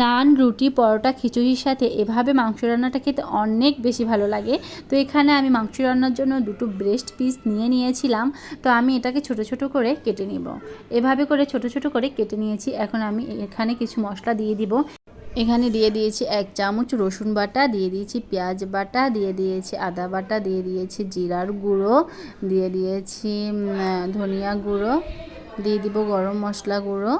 নান, রুটি, পরোটা, খিচুড়ির সাথে এভাবে মাংস রান্নাটা খেতে অনেক বেশি ভালো লাগে। তো এখানে আমি মাংস রান্নার জন্য দুটো ব্রেস্ট পিস নিয়ে নিয়েছিলাম। তো আমি এটাকে ছোট ছোট করে কেটে নিব। এভাবে করে ছোট ছোট করে কেটে নিয়েছি। এখন আমি এখানে কিছু মশলা দিয়ে দিব। এখানে দিয়ে দিয়েছি এক চামচ রসুন বাটা, দিয়ে দিয়েছি পেঁয়াজ বাটা, দিয়ে দিয়েছি আদা বাটা, দিয়ে দিয়েছি জিরার গুঁড়ো, দিয়ে দিয়েছি ধনিয়া গুঁড়ো, দিয়ে দিব গরম মশলা গুঁড়ো।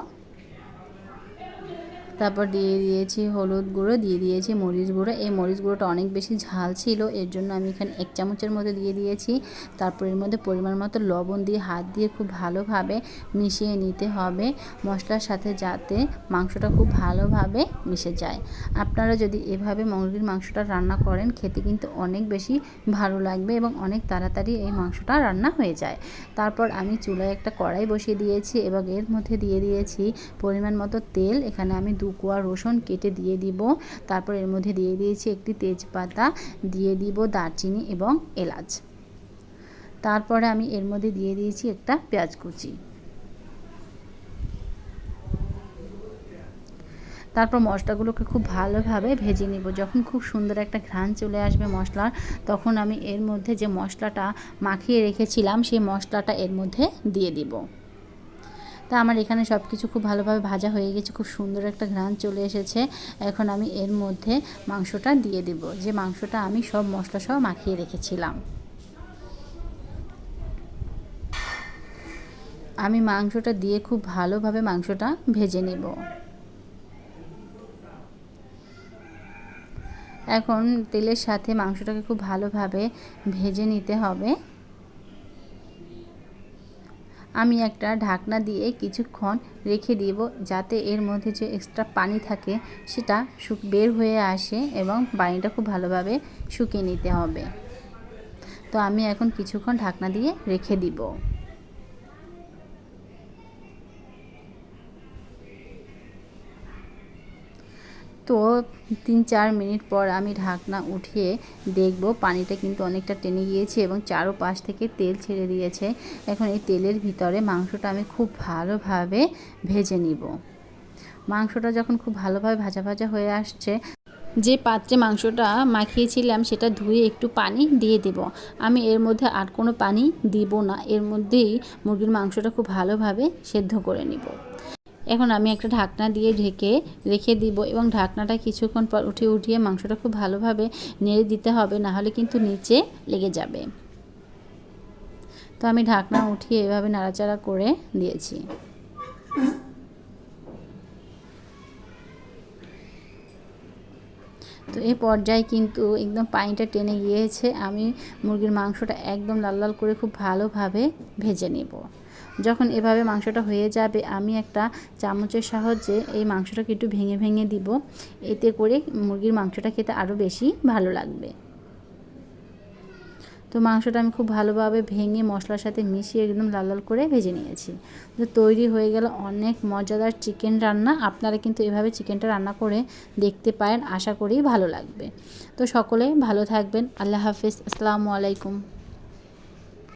তারপর দিয়ে দিয়েছি হলুদ গুঁড়ো, দিয়ে দিয়েছি মরিচ গুঁড়ো। এই মরিচ গুঁড়োটা অনেক বেশি ঝাল ছিল, এর জন্য আমি এখানে এক চামচের মধ্যে দিয়ে দিয়েছি। তারপর এর মধ্যে পরিমাণ মতো লবণ দিয়ে, হাত দিয়ে খুব ভালোভাবে মিশিয়ে নিতে হবে মশলার সাথে যাতে মাংসটা খুব ভালোভাবে মিশে যায়। আপনারা যদি এভাবে মুরগির মাংসটা রান্না করেন, খেতে কিন্তু অনেক বেশি ভালো লাগবে এবং অনেক তাড়াতাড়ি এই মাংসটা রান্না হয়ে যায়। তারপর আমি চুলায় একটা কড়াই বসিয়ে দিয়েছি এবং এর মধ্যে দিয়ে দিয়েছি পরিমাণ মতো তেল। এখানে আমি দু কোয়া রসুন কেটে দিয়ে দিব। তারপর এর মধ্যে দিয়ে দিয়েছি একটি তেজপাতা, দিয়ে দিব দারচিনি এবং এলাচ। তারপরে আমি এর মধ্যে দিয়ে দিয়েছি একটা পেঁয়াজ কুচি। তারপর মশলাগুলোকে খুব ভালোভাবে ভেজে নিব। যখন খুব সুন্দর একটা ঘ্রাণ চলে আসবে মশলার, তখন আমি এর মধ্যে যে মশলাটা মাখিয়ে রেখেছিলাম, সেই মশলাটা এর মধ্যে দিয়ে দিব। তা আমার এখানে সব কিছু খুব ভালোভাবে ভাজা হয়ে গেছে, খুব সুন্দর একটা ঘ্রাণ চলে এসেছে। এখন আমি এর মধ্যে মাংসটা দিয়ে দেব। যে মাংসটা আমি সব মশলা সহ মাখিয়ে রেখেছিলাম। আমি মাংসটা দিয়ে খুব ভালোভাবে মাংসটা ভেজে নেব। এখন তেলের সাথে মাংসটাকে খুব ভালোভাবে ভেজে নিতে হবে। আমি একটা ঢাকনা দিয়ে কিছুক্ষণ রেখে দিব যাতে এর মধ্যে যে এক্সট্রা পানি থাকে সেটা শুক, বের হয়ে আসে এবং পানিটা খুব ভালোভাবে শুকিয়ে নিতে হবে। তো আমি এখন কিছুক্ষণ ঢাকনা দিয়ে রেখে দিব। তো তিন চার মিনিট পর আমি ঢাকনা উঠিয়ে দেখব, পানিটা কিন্তু অনেকটা টেনে গিয়েছে এবং চারো পাশ থেকে তেল ছেড়ে দিয়েছে। এখন এই তেলের ভিতরে মাংসটা আমি খুব ভালোভাবে ভেজে নিব। মাংসটা যখন খুব ভালোভাবে ভাজা ভাজা হয়ে আসছে, যে পাত্রে মাংসটা মাখিয়েছিলাম সেটা ধুয়ে একটু পানি দিয়ে দেব। আমি এর মধ্যে আর কোনো পানি দিব না, এর মধ্যেই মুরগির মাংসটা খুব ভালোভাবে সেদ্ধ করে নিব। এখন আমি একটা ঢাকনা দিয়ে ঢেকে রেখে দিব এবং ঢাকনাটা কিছুক্ষণ পর উঠিয়ে উঠিয়ে মাংসটা খুব ভালোভাবে নেড়ে দিতে হবে, না হলে কিন্তু নিচে লেগে যাবে। তো আমি ঢাকনা উঠিয়ে এভাবে নাড়াচাড়া করে দিয়েছি। তো এই পর্যায়ে কিন্তু একদম পানিটা টেনে গিয়েছে, আমি মুরগির মাংসটা একদম লাল লাল করে খুব ভালোভাবে ভেজে নেব। যখন এভাবে মাংসটা হয়ে যাবে, আমি একটা চামচের সাহায্যে এই মাংসটাকে একটু ভেঙে ভেঙে দিব। এতে করে মুরগির মাংসটা খেতে আরও বেশি ভালো লাগবে। তো মাংসটা আমি খুব ভালোভাবে ভেঙে মশলার সাথে মিশিয়ে একদম লাল লাল করে ভেজে নিয়েছি। তো তৈরি হয়ে গেল অনেক মজাদার চিকেন রান্না। আপনারা কিন্তু এভাবে চিকেনটা রান্না করে দেখতে পারেন, আশা করি ভালো লাগবে। তো সকলে ভালো থাকবেন। আল্লাহ হাফিজ। আসসালামু আলাইকুম।